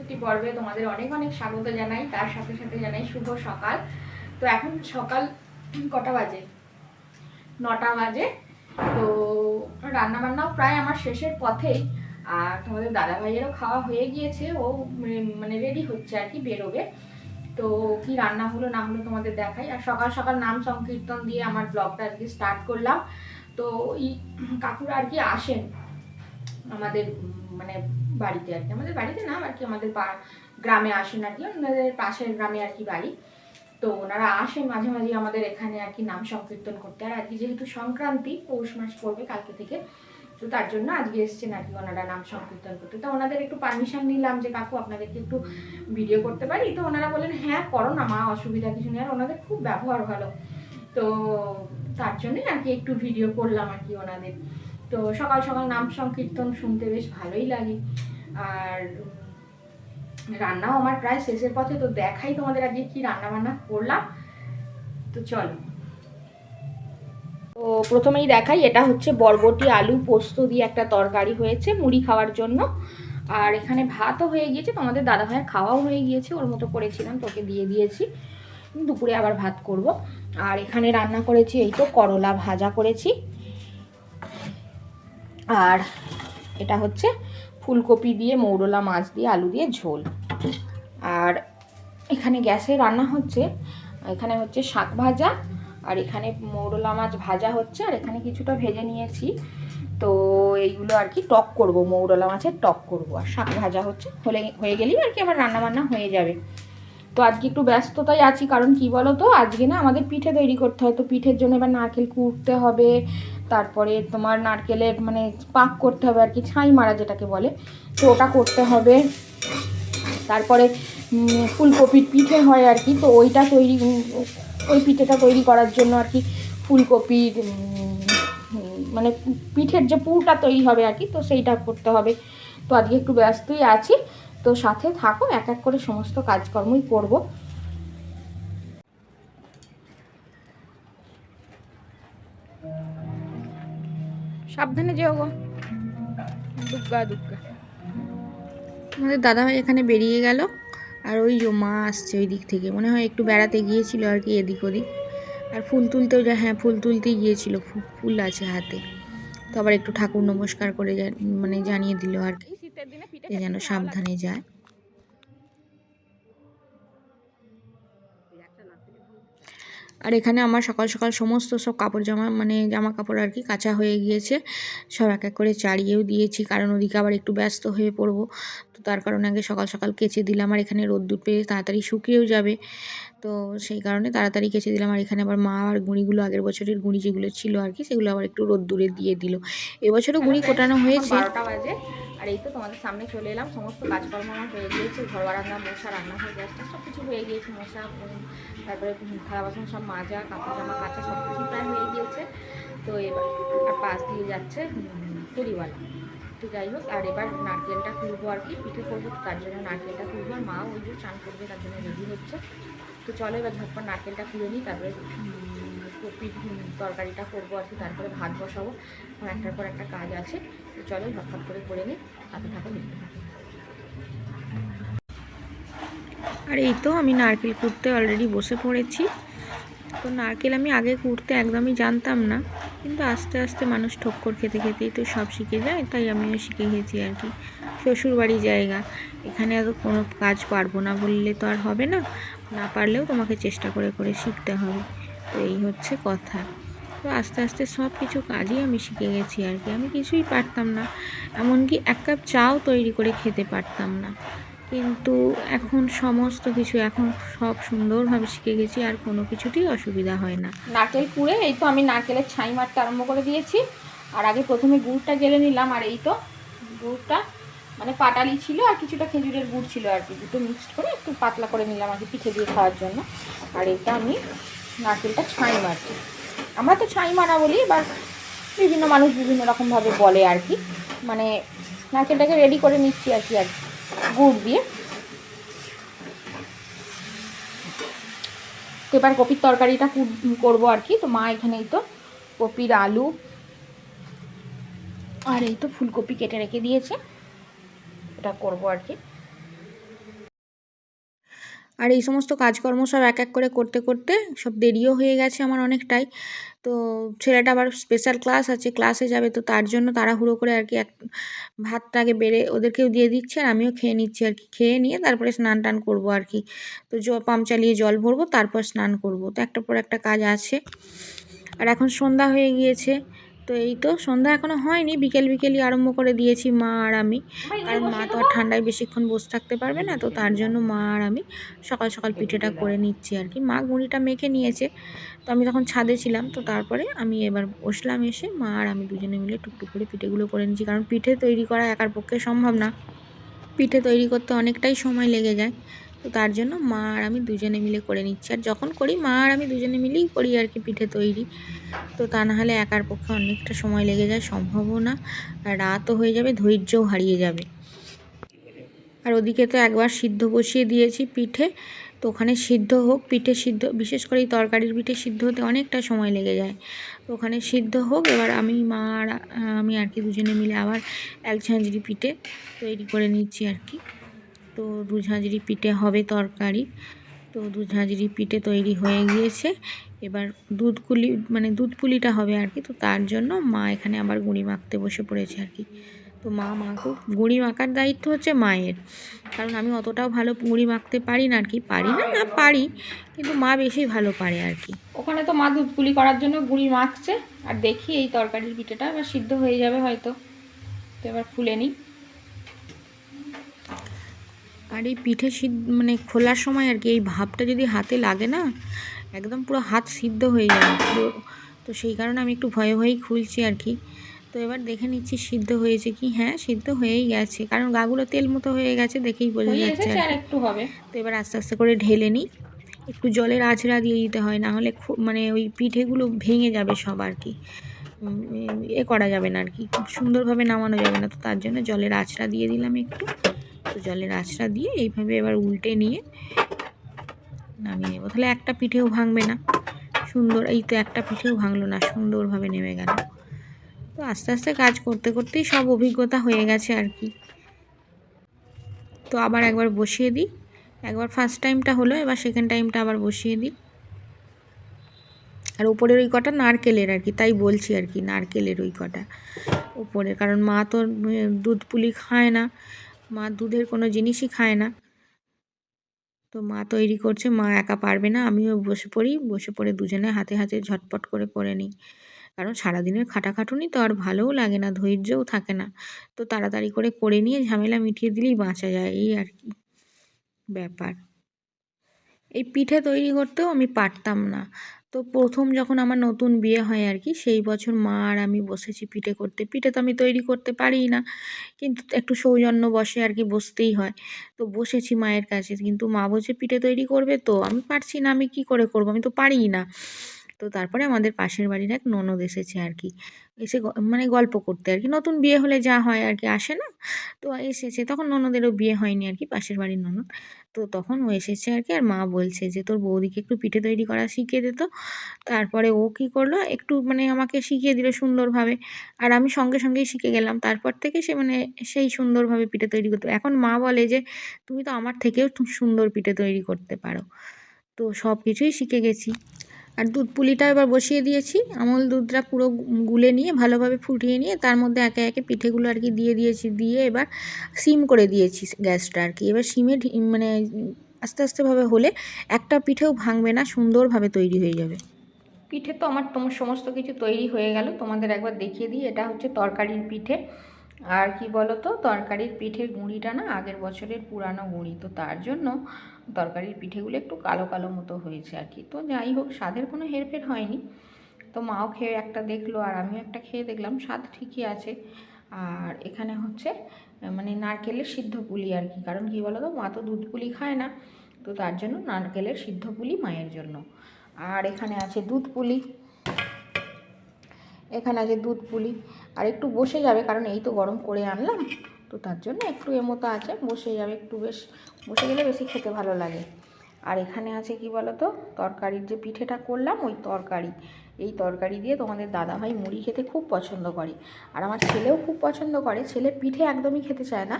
একটি পর্বে তোমাদের অনেক অনেক স্বাগত জানাই। তার সাথে সাথে জানাই শুভ সকাল। তো এখন সকাল কটা বাজে? নটা বাজে। তো রান্না বান্নাও প্রায় আমার শেষের পথেই। আর তোমাদের দাদা ভাইয়েরও খাওয়া হয়ে গিয়েছে। ও মানে রেডি হচ্ছে আর কি, বেরোবে। তো কি রান্না হলো না হলো তোমাদের দেখাই। আর সকাল সকাল নাম সংকীর্তন দিয়ে আমার ব্লগটা আজকে স্টার্ট করলাম। তো এই কাকুরা আর কি আসেন আমাদের মানে বাড়িতে আর কি। আমাদের বাড়িতে না, আর কি আমাদের গ্রামে আসেন আর কি, ওনাদের পাশের গ্রামে আর কি বাড়ি। তো ওনারা আসেন মাঝে মাঝে আমাদের এখানে আর কি নাম সংকীর্তন করতে। আর আজকে যেহেতু সংক্রান্তি, পৌষ মাস পড়বে কালকে থেকে, তো তার জন্য আজকে এসছেন আর কি ওনারা নাম সংকীর্তন করতে। তো ওনাদের একটু পারমিশন নিলাম যে, কাকু, আপনাদেরকে একটু ভিডিও করতে পারি? তো ওনারা বলেন হ্যাঁ করো না মা, অসুবিধা কিছু নেই। আর ওনাদের খুব ব্যবহার ভালো। তো তার জন্যই আর কি একটু ভিডিও করলাম আর কি ওনাদের। তো সকাল সকাল নাম সংকীর্তন শুনতে বেশ ভালোই লাগে। আর রান্নাও আমার প্রায় শেষের পথে, তো দেখাই তোমাদের আজকে কি রান্না বান্না করলাম। তো চলো। তো প্রথমেই দেখাই, এটা হচ্ছে বরবটি আলু পোস্ত দিয়ে একটা তরকারি হয়েছে মুড়ি খাওয়ার জন্য। আর এখানে ভাতও হয়ে গিয়েছে, তোমাদের দাদা ভাইয়ের খাওয়াও হয়ে গিয়েছে, ওর মতো করেছিলাম তোকে দিয়ে দিয়েছি। দুপুরে আবার ভাত করব। আর এখানে রান্না করেছি এই তো করলা ভাজা করেছি। আর এটা হচ্ছে ফুলকপি দিয়ে, মৌরলা মাছ দিয়ে, আলু দিয়ে ঝোল। আর এখানে গ্যাসে রান্না হচ্ছে, এখানে হচ্ছে শাক ভাজা, আর এখানে মৌরলা মাছ ভাজা হচ্ছে, আর এখানে কিছুটা ভেজে নিয়েছি। তো এইগুলো আর কি টক করব, মৌরলা মাছের টক করব। আর শাক ভাজা হচ্ছে, হলে, হয়ে গেলেই আর কি আবার রান্না বান্না হয়ে যাবে। তো আজকে একটু ব্যস্ততাই আছি, কারণ কি বলো তো আজকে না আমাদের পিঠে তৈরি করতে হয়, তো পিঠের জন্য এবার নারকেল কুটতে হবে, তারপরে তোমার নারকেলের মানে পাক করতে হবে আর কি, ছাই মারা যেটাকে বলে, তো ওটা করতে হবে। তারপরে ফুলকপির পিঠে হয় আর কি, তো ওইটা তৈরি ওই পিঠেটা তৈরি করার জন্য আর কি ফুলকপির মানে পিঠের যে পুরটা তৈরি হবে আর কি, তো সেইটা করতে হবে। তো আজকে একটু ব্যস্তই আছি তো সাথে থাকো এক এক করে সমস্ত কাজকর্মই করব। সাবধানে যেও গো। দুগ্গা দুগ্গা। আমাদের দাদাভাই এখানে বেরিয়ে গেল আর ওই যে মা আসছে ওই দিক থেকে। মনে হয় একটু বেড়াতে গিয়েছিল আর কি এদিক ওদিক। আর ফুল তুলতেও যা হ্যাঁ ফুল তুলতেই গিয়েছিল ফুল আছে হাতে। তো আবার একটু ঠাকুর নমস্কার করে মানে জানিয়ে দিল আর কি। যে যেন সাবধানে যায়। আর এখানে আমার সকাল সকাল সমস্ত সব কাপড় জামা মানে জামা কাপড় আর কি কাঁচা হয়ে গিয়েছে। সব এক এক করে চাড়িয়েও দিয়েছি কারণ ওদিকে আবার একটু ব্যস্ত হয়ে পড়ব। তো তার কারণে আগে সকাল সকাল কেচে দিলাম আর এখানে রোদ্দুর পেয়ে তাড়াতাড়ি শুকিয়েও যাবে। তো সেই কারণে তাড়াতাড়ি কেচে দিলাম আর এখানে আবার মা আর গুঁড়িগুলো আগের বছরের গুঁড়ি যেগুলো ছিল আর কি সেগুলো আবার একটু রোদ্দুরে দিয়ে দিল। এবছরও গুঁড়ি কোটানো হয়েছে। বারোটা বাজে। আর এই তো তোমাদের সামনে চলে এলাম। সমস্ত কাজকর্ম আমার হয়ে গিয়েছে ঘর বারান্দা মশা, রান্না হয়ে গেছে সব কিছু হয়ে গিয়েছে, মশা তারপরে থালা বাসন সব মাজা, কাপড় জামা কাচা সব কিছু প্রায় হয়ে গিয়েছে। তো এবার আর পাশ দিয়ে যাচ্ছে পুরিওয়ালা তো যাই হোক, আর এবার নারকেলটা খুলবো আর কি, পিঠে করব তার জন্য নারকেলটা খুলবো আর মাও ওই যে চান করবে, তার জন্য রেডি হচ্ছে। তো চলো এবার ঝটপট নারকেলটা খুলে নিই, তারপরে তরকারিটা করব আর কি, তারপরে ভাত বসাবো। একটার পর একটা কাজ আছে। চলো ঝটপট করে করে নিই, হাতে থাকো থাকো। আর এই তো আমি নারকেল কুড়তে অলরেডি বসে পড়েছি। তো নারকেল আমি আগে কুড়তে একদমই জানতাম না, কিন্তু আস্তে আস্তে মানুষ ঠক্কর খেতে খেতেই তো সব শিখে যায়, তাই আমিও শিখে গেছি আর কি। শ্বশুরবাড়ি জায়গা, এখানে আর কোনো কাজ পারব না বললে তো আর হবে না না পারলেও তোমাকে চেষ্টা করে করে শিখতে হবে। তো এই হচ্ছে কথা। তো আস্তে আস্তে সব কিছু কাজই আমি শিখে গেছি আর কি। আমি কিছুই পারতাম না, এমনকি এক কাপ চাও তৈরি করে খেতে পারতাম না। কিন্তু এখন সমস্ত কিছু এখন সব সুন্দরভাবে শিখে গেছি, আর কোনো কিছুতেই অসুবিধা হয় না। নারকেল কুড়ে এই তো আমি নারকেলের ছাই মারতে আরম্ভ করে দিয়েছি। আর আগে প্রথমে গুড়টা গেলে নিলাম, আর এই তো গুড়টা মানে পাটালি ছিল আর কিছুটা খেজুরের গুড় ছিল আর কি। দুটো মিক্সড করে একটু পাতলা করে নিলাম আর কি, পিঠে দিয়ে খাওয়ার জন্য। আর এটা আমি নারকেলটা ছাই মারছি। আমরা তো ছাই মারা বলি, এবার বিভিন্ন মানুষ বিভিন্ন রকমভাবে বলে আর কি। মানে নারকেলটাকে রেডি করে নিচ্ছি আর কি আর গুড় দিয়ে। তো এবার কপির তরকারিটা করব আর কি। তো মা এখানেই তো, কপির আলু আর এই তো ফুলকপি কেটে রেখে দিয়েছে। এটা করব আর কি। আর এই সমস্ত কাজকর্ম সব এক এক করে করতে করতে সব দেরিও হয়ে গেছে আমার অনেকটাই। তো ছেলেটা আবার স্পেশাল ক্লাস আছে ক্লাসে যাবে, তো তার জন্য তাড়াহুড়ো করে আর কি এক ভাতটাকে বেড়ে ওদেরকেও দিয়ে দিচ্ছে আর আমিও খেয়ে নিচ্ছি আর কি। খেয়ে নিয়ে তারপরে স্নান টান করব আর কি। তো জ পাম্প চালিয়ে জল ভরবো, তারপর স্নান করব। তো একটার পর একটা কাজ আছে। আর এখন সন্ধ্যা হয়ে গিয়েছে। তো এই তো সন্ধ্যা এখনও হয়নি। বিকেল বিকেলই আরম্ভ করে দিয়েছি মা আর আমি। কারণ মা তো আর ঠান্ডায় বেশিক্ষণ বসে থাকতে পারবে না তো তার জন্য মা আর আমি সকাল সকাল পিঠেটা করে নিচ্ছি আর কি। মা গুঁড়িটা মেখে নিয়েছে তো আমি তখন ছাদে ছিলাম তো তারপরে আমি এবার বসলাম এসে মা আর আমি দুজনে মিলে টুকটুক করে পিঠেগুলো করে নিচ্ছি। কারণ পিঠে তৈরি করা একার পক্ষে সম্ভব না। পিঠে তৈরি করতে অনেকটাই সময় লেগে যায়। তো তার জন্য মা আর আমি দুজনে মিলে করে নিচ্ছি। আর যখন করি, মা আর আমি দুজনে মিলেই করি আর কি পিঠে তৈরি। তো তা না হলে একার পক্ষে অনেকটা সময় লেগে যায়, সম্ভবও না। রাতও হয়ে যাবে, ধৈর্যও হারিয়ে যাবে। আর ওদিকে তো একবার সিদ্ধ বসিয়ে দিয়েছি পিঠে। তো ওখানে সিদ্ধ হোক, পিঠে সিদ্ধ, বিশেষ করে এই তরকারির পিঠে সিদ্ধ হতে অনেকটা সময় লেগে যায়। তো ওখানে সিদ্ধ হোক, এবার আমি, মা আর আমি আর কি দুজনে মিলে আবার এক ঝাঁঝরি পিঠে তৈরি করে নিচ্ছি আর কি। তো দু ঝাঁঝরি পিঠে হবে তরকারি। তো দু ঝাঁঝরি পিঠে তৈরি হয়ে গিয়েছে। এবার দুধ কুলি মানে দুধ পুলিটা হবে আর কি। তো তার জন্য মা এখানে আবার গুঁড়ি মাখতে বসে পড়েছে আর কি। তো মা মাখুক। গুঁড়ি মাখার দায়িত্ব হচ্ছে মায়ের। কারণ আমি অতটাও ভালো গুঁড়ি মাখতে পারি না আর কি। পারি না না পারি, কিন্তু মা বেশি ভালো পারে আর কি। ওখানে তো মা দুধ পুলি করার জন্য গুঁড়ি মাখছে। আর দেখি এই তরকারির পিঠেটা এবার সিদ্ধ হয়ে যাবে হয়তো। তো এবার খুলে নিই। আর এই পিঠে সিদ্ধ মানে খোলার সময় আর কি এই ভাবটা যদি হাতে লাগে না একদম পুরো হাত সিদ্ধ হয়ে যায় পুরো। তো সেই কারণে আমি একটু ভয়ে ভয়েই খুলছি আর কি। তো এবার দেখে নিচ্ছি সিদ্ধ হয়েছে কি? হ্যাঁ সিদ্ধ হয়েই গেছে। কারণ গাগুলো তেল মতো হয়ে গেছে দেখেই বোঝা যাচ্ছে আর। একটু হবে। তো এবার আস্তে আস্তে করে ঢেলে নিই। একটু জলের আঁচড়া দিয়ে দিতে হয় না হলে মানে ওই পিঠেগুলো ভেঙে যাবে সব আর কি। এ করা যাবে না আর কি। খুব সুন্দরভাবে নামানো যাবে না তো তার জন্য জলের আঁচড়া দিয়ে দিলাম একটু। তো জলের আঁচড়া দিয়ে এইভাবে এবার উল্টে নিয়ে নামিয়ে নেব। তাহলে একটা পিঠেও ভাঙবে না। সুন্দর, এই তো একটা পিঠেও ভাঙলো না, সুন্দরভাবে নেমে গেল। তো আস্তে আস্তে কাজ করতে করতেই সব অভিজ্ঞতা হয়ে গেছে আর কি। তো আবার একবার বসিয়ে দিই। একবার ফার্স্ট টাইমটা হলো, এবার সেকেন্ড টাইমটা আবার বসিয়ে দিই। আর উপরের ওই কটা নারকেলের আর কি, তাই বলছি আর কি, নারকেলের ওই কটা উপরে কারণ মা তো দুধ পুলি খায় না। মা দুধের কোনো জিনিসই খায় না। তো মা তৈরি করছে, মা একা পারবে না, আমিও বসে পড়ি, বসে পড়ে দুজনে হাতে হাতে ঝটপট করে করে নিই। কারণ সারাদিনের খাটাখাটুনি তো আর ভালোও লাগে না, ধৈর্যও থাকে না। তো তাড়াতাড়ি করে করে নিয়ে ঝামেলা মিটিয়ে দিলেই বাঁচা যায়, এই আর কি ব্যাপার। এই পিঠে তৈরি করতেও আমি পারতাম না। তো প্রথম যখন আমার নতুন বিয়ে হয় আর কি, সেই বছর মা আর আমি বসেছি পিঠে করতে। পিঠে তো আমি তৈরি করতে পারি না, কিন্তু একটু সৌজন্য বসে আর কি বসতেই হয়। তো বসেছি মায়ের কাছে, কিন্তু মা বলছে, পিঠে তৈরি করবে তো, আমি পারছি না, আমি কি করে করব? আমি তো পারিই না। তো তারপরে আমাদের পাশের বাড়ির এক ননদ এসেছে আর কি, এসে মানে গল্প করতে আর কি। নতুন বিয়ে হলে যা হয় আর কি, আসে না? তো এসেছে, তখন ননদেরও বিয়ে হয়নি আর কি, পাশের বাড়ির ননদ। তো তখন ও এসেছে আর কি, আর মা বলছে যে তোর বৌদিকে একটু পিঠে তৈরি করা শিখিয়ে দিত তারপরে ও কি করল, একটু মানে আমাকে শিখিয়ে দিল সুন্দরভাবে। আর আমি সঙ্গে সঙ্গেই শিখে গেলাম। তারপর থেকে সে মানে সেই সুন্দরভাবে পিঠে তৈরি করতে। এখন মা বলে যে তুমি তো আমার থেকেও সুন্দর পিঠে তৈরি করতে পারো। তো সব কিছুই শিখে গেছি। আর দুধ পুলিটা এবার বসিয়ে দিয়েছি। আমল দুধটা পুরো গুলে নিয়ে, ভালোভাবে ফুটিয়ে নিয়ে, তার মধ্যে একে একে পিঠেগুলো আর কি দিয়ে দিয়েছি, দিয়ে এবার সিম করে দিয়েছি গ্যাসটা আর কি। এবার সিমে মানে আস্তে আস্তেভাবে হলে একটা পিঠেও ভাঙবে না, সুন্দরভাবে তৈরি হয়ে যাবে। পিঠে তো আমার তোমার সমস্ত কিছু তৈরি হয়ে গেল, তোমাদের একবার দেখিয়ে দিই। এটা হচ্ছে তরকারির পিঠে। আর কি বলো তো তরকারির পিঠের গুঁড়িটা না আগের বছরের পুরানো গুঁড়ি, তো তার জন্য তরকারির পিঠেগুলো একটু কালো কালো মতো হয়েছে আর কি। তো যাই হোক, স্বাদের কোনো হেরফের হয়নি। তো মাও খেয়ে একটা দেখল আর আমিও একটা খেয়ে দেখলাম, স্বাদ ঠিকই আছে। আর এখানে হচ্ছে মানে নারকেলের সিদ্ধ পুলি আর কি, কারণ কি বলো তো মা তো দুধ পুলি খায় না। তো তার জন্য নারকেলের সিদ্ধ পুলি মায়ের জন্য। আর এখানে আছে দুধ পুলি। এখানে আছে দুধ পুলি। আর একটু বসে যাবে, কারণ এই তো গরম করে আনলাম, তো তার জন্য একটু এ মতো আছে, বসে যাবে একটু বেশ, বসে গেলে বেশি খেতে ভালো লাগে। আর এখানে আছে কি বলো তো তরকারির যে পিঠেটা করলাম, ওই তরকারি। এই তরকারি দিয়ে তোমাদের দাদাভাই মুড়ি খেতে খুব পছন্দ করে। আর আমার ছেলেও খুব পছন্দ করে, ছেলে পিঠে একদমই খেতে চায় না,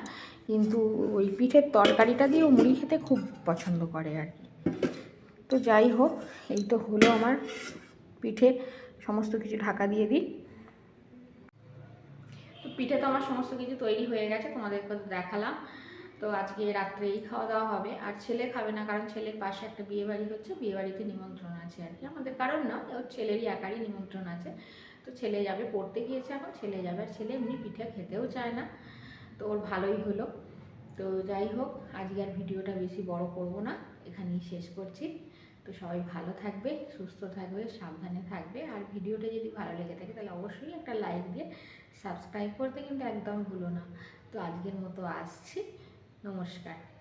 কিন্তু ওই পিঠের তরকারিটা দিয়েও মুড়ি খেতে খুব পছন্দ করে আর কি। তো যাই হোক, এই তো হলো আমার পিঠে, সমস্ত কিছু ঢাকা দিয়ে দিই। পিঠে তো আমার সমস্ত কিছু তৈরি হয়ে গেছে, তোমাদেরকে দেখালাম। তো আজকে রাত্রেই খাওয়া দাওয়া হবে। আর ছেলে খাবে না, কারণ ছেলের পাশে একটা বিয়ে বাড়ি হচ্ছে বিয়ে বাড়িতে নিমন্ত্রণ আছে আর কি। আমাদের কারণ না ওর ছেলেরই একারই নিমন্ত্রণ আছে। তো ছেলে যাবে, পড়তে গিয়েছে এখন, ছেলে যাবে। আর ছেলে এমনি পিঠে খেতেও চায় না। তো ওর ভালোই হলো। তো যাই হোক, আজকে আর ভিডিওটা বেশি বড় করব না, এখানেই শেষ করছি। তো সবাই ভালো থাকবে, সুস্থ থাকবে, সাবধানে থাকবে। আর ভিডিওটা যদি ভালো লেগে থাকে, তাহলে অবশ্যই একটা লাইক দিয়ে সাবস্ক্রাইব করতে কিন্তু একদম ভুলো না। তো আজকের মতো আসছি। নমস্কার।